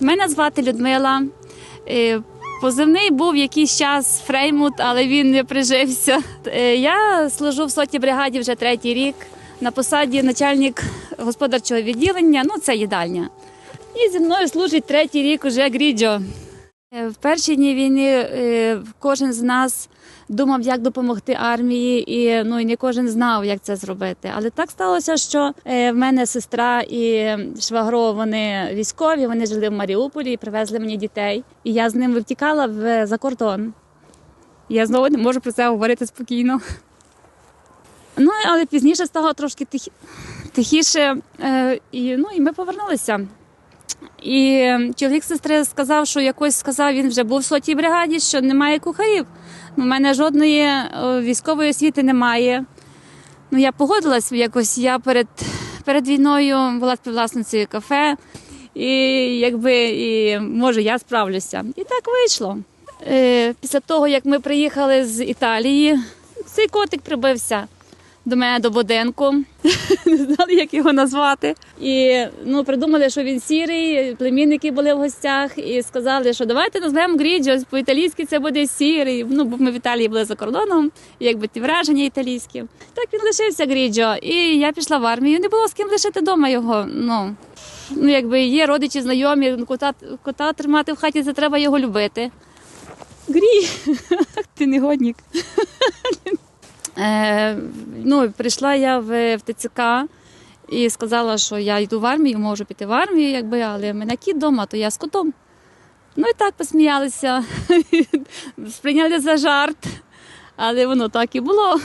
Мене звати Людмила. Е, Позивний був якийсь час Фреймут, але він не прижився. Е, Я служу в сотій бригаді вже третій рік на посаді начальник господарчого відділення. Ну, це їдальня. І зі мною служить третій рік уже Гріджо. Е, В перші дні війни е, кожен з нас думав, як допомогти армії, і ну і не кожен знав, як це зробити. Але так сталося, що е, в мене сестра і швагро вони військові, вони жили в Маріуполі і привезли мені дітей. І я з ними втікала в за кордон. Я знову не можу про це говорити спокійно. Ну, але пізніше стало трошки тихі, тихіше, і, ну, і ми повернулися. І чоловік сестри сказав, що якось сказав, він вже був в сотій бригаді, що немає кухарів. У мене жодної е, військової освіти немає. Ну, я погодилась якось. Я перед, перед війною була співвласницею кафе, і якби і може я справлюся. І так вийшло. Е, після того, як ми приїхали з Італії, цей котик прибився до мене до будинку. Не знали, як його назвати. І ну, придумали, що він сірий, племінники були в гостях і сказали, що давайте назвемо Гріджо, по-італійськи це буде сірий. Ну, бо ми в Італії були за кордоном, якби ті враження італійські. Так він лишився Гріджо. І я пішла в армію. Не було з ким лишити вдома його. Ну, ну якби є родичі, знайомі, кота, кота тримати в хаті, це треба його любити. Грі, ти негодник. Е, ну, прийшла я в, в ТЦК і сказала, що я йду в армію, можу піти в армію, якби, але мене кіт вдома, то я з котом. Ну і так посміялися, сприйняли за жарт, але воно так і було.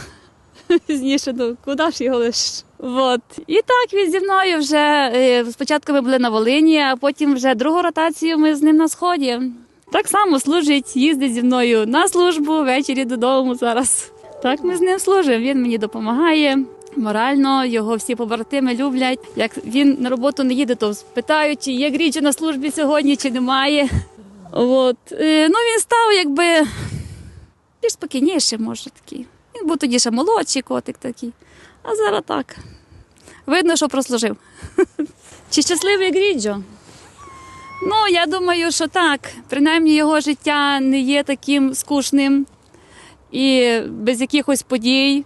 Пізніше, ну куди ж його лиш? От. І так він зі мною вже е, спочатку ми були на Волині, а потім вже другу ротацію ми з ним на сході. Так само служить, їздить зі мною на службу, ввечері додому зараз. Так ми з ним служимо. Він мені допомагає морально, його всі побратими люблять. Як він на роботу не їде, то питають, чи є Гріджо на службі сьогодні, чи немає. От. Е, Ну він став якби більш спокійніший, може такий. Він був тоді ще молодший котик такий. А зараз так. Видно, що прослужив. Чи щасливий Гріджо? Ну, я думаю, що так. Принаймні його життя не є таким скучним і без якихось подій.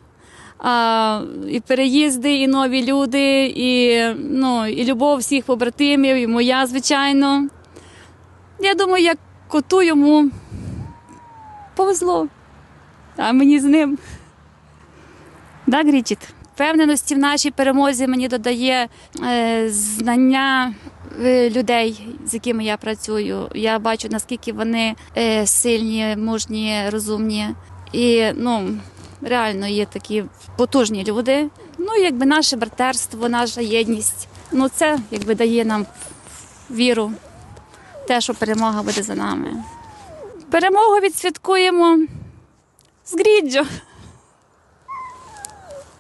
А, і переїзди, і нові люди, і, ну, і любов всіх побратимів, і моя, звичайно. Я думаю, як коту йому повезло, а мені з ним. Да, Гріджіт? Впевненості в нашій перемозі мені додає е, знання е, людей, з якими я працюю. Я бачу, наскільки вони е, сильні, мужні, розумні. І ну, реально є такі потужні люди. Ну, якби наше братерство, наша єдність. Ну, це якби дає нам віру, те, що перемога буде за нами. Перемогу відсвяткуємо з Гріджо.